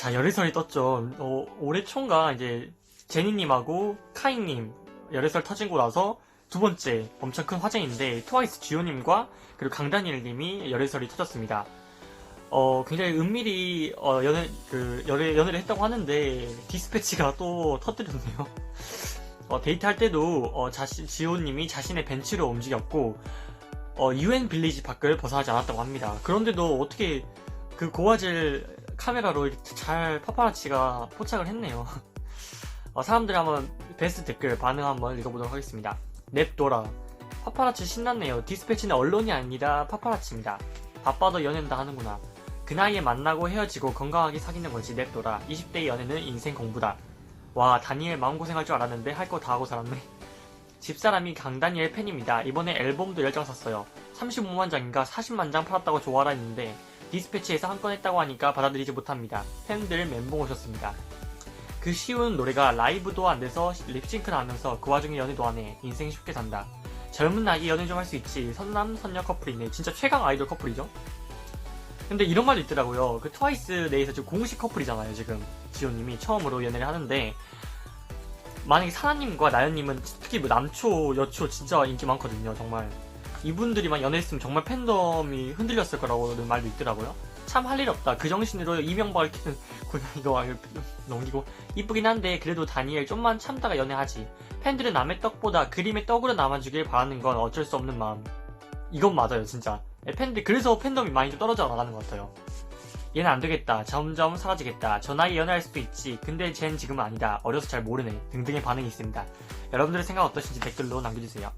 자, 열애설이 떴죠. 어, 올해 초인가 이제 제니님하고 카이님 열애설 터지고 나서 두 번째 엄청 큰 화제인데 트와이스 지호님과 그리고 강다니엘님이 열애설이 터졌습니다. 어, 굉장히 은밀히 어, 연애 그 열애 연애를 했다고 하는데 디스패치가 또 터뜨렸네요. 어, 데이트할 때도 어, 자신 지호님이 자신의 벤치로 움직였고 어, UN 빌리지 밖을 벗어나지 않았다고 합니다. 그런데도 어떻게 그 고화질 카메라로 이렇게 잘 파파라치가 포착을 했네요. 어, 사람들 한번 베스트 댓글 반응 한번 읽어보도록 하겠습니다. 냅둬라. 파파라치 신났네요. 디스패치는 언론이 아니라 파파라치입니다. 바빠도 연애는 다 하는구나. 그 나이에 만나고 헤어지고 건강하게 사귀는 거지 냅둬라. 20대의 연애는 인생 공부다. 와 다니엘 마음고생할 줄 알았는데 할 거 다 하고 살았네. 집사람이 강다니엘 팬입니다. 이번에 앨범도 10장 샀어요. 35만 장인가 40만 장 팔았다고 좋아라 했는데 디스패치에서 한 건 했다고 하니까 받아들이지 못합니다. 팬들 멘붕 오셨습니다. 그 쉬운 노래가 라이브도 안 돼서 립싱크는 하면서 그 와중에 연애도 안 해. 인생 쉽게 산다. 젊은 나이에 연애 좀 할 수 있지. 선남, 선녀 커플이네. 진짜 최강 아이돌 커플이죠? 근데 이런 말도 있더라고요. 그 트와이스 내에서 지금 공식 커플이잖아요, 지금. 지호님이 처음으로 연애를 하는데, 만약에 사나님과 나연님은 특히 뭐 남초, 여초 진짜 인기 많거든요, 정말. 이분들이만 연애했으면 정말 팬덤이 흔들렸을 거라고는 말도 있더라고요. 참 할 일 없다. 그 정신으로 이명박을 이거 넘기고 이쁘긴 한데 그래도 다니엘 좀만 참다가 연애하지. 팬들은 남의 떡보다 그림의 떡으로 남아주길 바라는 건 어쩔 수 없는 마음. 이건 맞아요, 진짜. 예, 팬들 그래서 팬덤이 많이 좀 떨어져 나가는 것 같아요. 얘는 안 되겠다. 점점 사라지겠다. 저 나이 연애할 수도 있지. 근데 쟨 지금은 아니다. 어려서 잘 모르네. 등등의 반응이 있습니다. 여러분들의 생각 어떠신지 댓글로 남겨주세요.